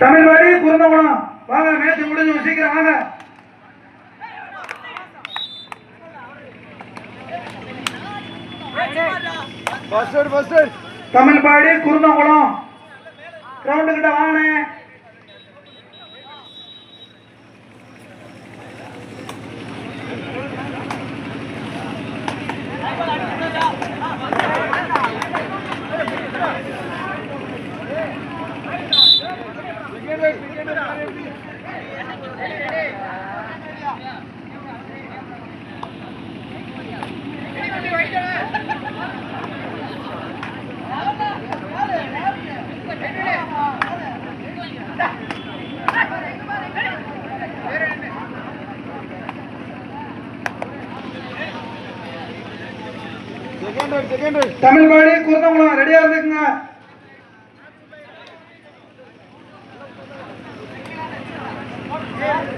தமிழ்வாடி குருந்தகுளம் வாங்க மேட்ச் முடிஞ்சு சீக்கிரம் வாங்க. தமிழ்பாடி குருந்தகுளம் கிரவுண்டு கிட்ட வாங்கினே தமிழ் ரைட் செகண்ட் ரெடியா இருந்துக்குங்க Yeah.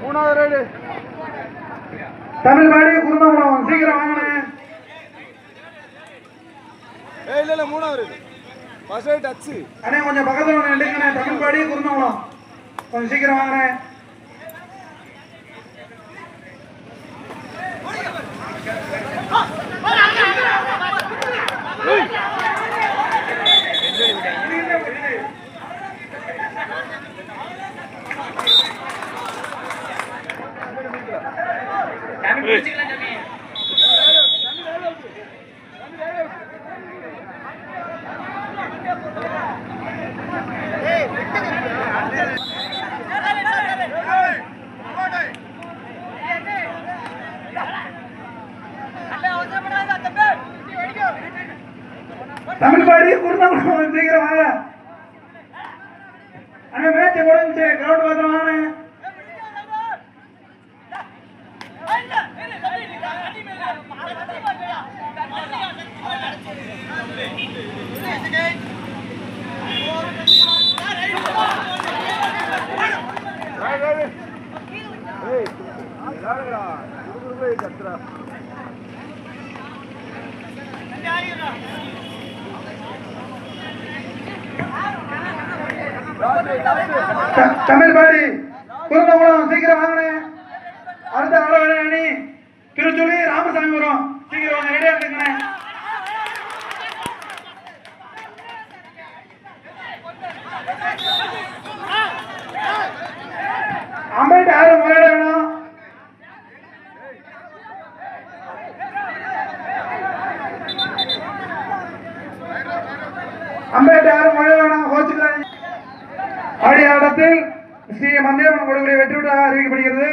மூணாவது ரைடு தமிழ்பாடி குருந்தகுளம் சீக்கிரம் வாங்கினே ஏய் இல்ல இல்ல மூணாவது ஃபர்ஸ்ட் ரைட் டச் அண்ணே கொஞ்சம் பக்கத்துல நில்லுங்கண்ணே. தமிழ்பாடி குருந்தகுளம் கொஞ்சம் சீக்கிரம் வாங்கினேன் தமிழ்பாடி குருந்தகுளம் சீக்கிரம் வாங்க அண்ணே மேட்ச் முடிஞ்சு கிரவுண்ட் பத்திரம் தமிழ் பாடி கத்துறா சீக்கிரம் வாங்கினேன். அடுத்த அளவு அணி திருச்சுழி ராமசாமிபுரம் சீக்கிரம் அம்பேத்கர் யாரும் முறையிட ஆடிய ஆட்டத்தில் ஸ்ரீ மந்தியம்மன் கொடுக்கலை வெற்றி விட்டு அறிவிக்கப்படுகிறது.